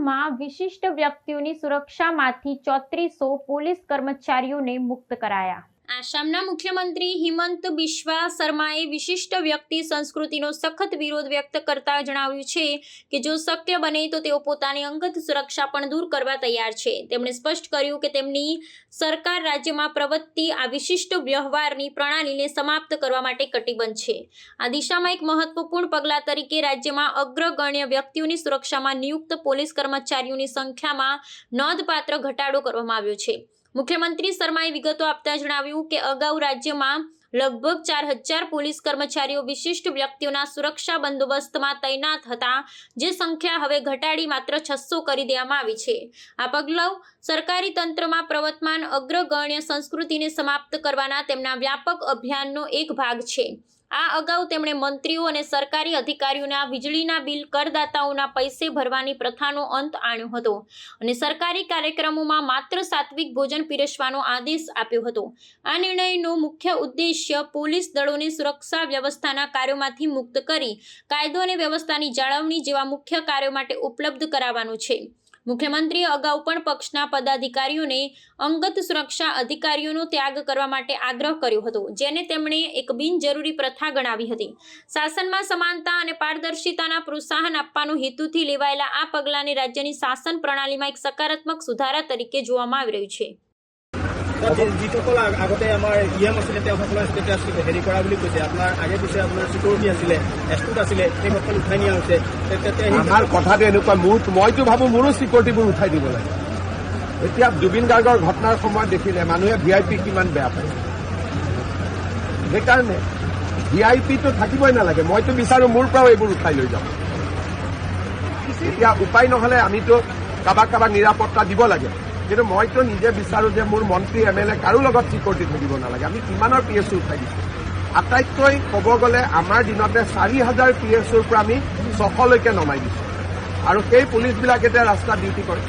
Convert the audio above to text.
આસામમાં વિશિષ્ટ વ્યક્તિઓની સુરક્ષામાંથી ચોત્રીસો પોલીસ કર્મચારીઓને મુક્ત કરાયા. આસામના મુખ્યમંત્રી હિમંત બિશ્વા શર્માએ વિશિષ્ટ વ્યક્તિ સંસ્કૃતિનો સખત વિરોધ વ્યક્ત કરતા જણાવ્યું છે કે જો શક્ય બને તો તેઓ પોતાની અંગત સુરક્ષા પણ દૂર કરવા તૈયાર છે. તેમણે સ્પષ્ટ કર્યું કે તેમની સરકાર રાજ્યમાં પ્રવૃત્તિ આ વિશિષ્ટ વ્યવહારની પ્રણાલીને સમાપ્ત કરવા માટે કટિબદ્ધ છે. આ દિશામાં એક મહત્વપૂર્ણ પગલાં તરીકે રાજ્યમાં અગ્રગણ્ય વ્યક્તિઓની સુરક્ષામાં નિયુક્ત પોલીસ કર્મચારીઓની સંખ્યામાં નોંધપાત્ર ઘટાડો કરવામાં આવ્યો છે. મુખ્યમંત્રી શર્માએ વિગતો આપતા જણાવ્યું કે અગાઉ રાજ્યમાં લગભગ ચાર હજાર પોલીસ કર્મચારીઓ વિશિષ્ટ વ્યક્તિઓના સુરક્ષા બંદોબસ્તમાં તૈનાત હતા, જે સંખ્યા હવે ઘટાડી માત્ર છસો કરી દેવામાં આવી છે. આ પગલું સરકારી તંત્રમાં પ્રવર્તમાન અગ્રગણ્ય સંસ્કૃતિને સમાપ્ત કરવાના તેમના વ્યાપક અભિયાનનો એક ભાગ છે. આ અગાઉ તેમણે મંત્રીઓ અને સરકારી અધિકારીઓના વીજળીના બિલ, કરદાતાઓના પૈસે ભરવાની પ્રથાનો અંત આણ્યો હતો અને સરકારી કાર્યક્રમોમાં માત્ર સાત્વિક ભોજન પીરસવાનો આદેશ આપ્યો હતો. આ નિર્ણયનો મુખ્ય ઉદ્દેશ્ય પોલીસ દળોને સુરક્ષા વ્યવસ્થાના કાર્યોમાંથી મુક્ત કરી કાયદો અને વ્યવસ્થાની જાળવણી જેવા મુખ્ય કાર્યો માટે ઉપલબ્ધ કરાવવાનું છે. મુખ્યમંત્રીએ અગાઉ પણ પક્ષના પદાધિકારીઓને અંગત સુરક્ષા અધિકારીઓનો ત્યાગ કરવા માટે આગ્રહ કર્યો હતો, જેને તેમણે એક બિનજરૂરી પ્રથા ગણાવી હતી. શાસનમાં સમાનતા અને પારદર્શિતાના પ્રોત્સાહન આપવાનો હેતુથી લેવાયેલા આ પગલાંને રાજ્યની શાસન પ્રણાલીમાં એક સકારાત્મક સુધારા તરીકે જોવામાં આવી રહ્યું છે. যিসকল আগ- আগতে আমাৰ ই এম আছিলে তেওঁসকলৰ ষ্টেটাছ হেৰি কৰা বুলি কৈছে। আপোনাৰ আগে পিছে আপোনাৰ চিকিউৰিটি আছিলে এছটোত আছিলে সেইসকল উঠাই নিয়া হৈছে। আমাৰ কথাটো এনেকুৱা মোৰ মইতো ভাবো মোৰো চিকিউৰিটিবোৰ উঠাই দিব লাগে। এতিয়া জুবিন গাৰ্গৰ ঘটনাৰ সময়ত দেখিলে মানুহে ভি আই পি কিমান বেয়া পায়। সেইকাৰণে ভি আই পিটো থাকিবই নালাগে। মইতো বিচাৰো মোৰ পৰাও এইবোৰ উঠাই লৈ যাওঁ এতিয়া উপায় নহলে আমিতো কাৰোবাক কাৰোবাক নিৰাপত্তা দিব লাগে। কিন্তু মইতো নিজে বিচাৰো যে মোৰ মন্ত্ৰী এম এল এ কাৰো লগত চিকিউৰিটি থাকিব নালাগে। আমি কিমানৰ পি এছ চি উঠাই দিছোঁ আটাইতকৈ ক'ব গ'লে আমাৰ দিনতে চাৰি হাজাৰ পি এছ চিৰ পৰা আমি ছশলৈকে নমাই দিছোঁ। আৰু সেই পুলিচবিলাক এতিয়া ৰাস্তাত ডিউটি কৰে।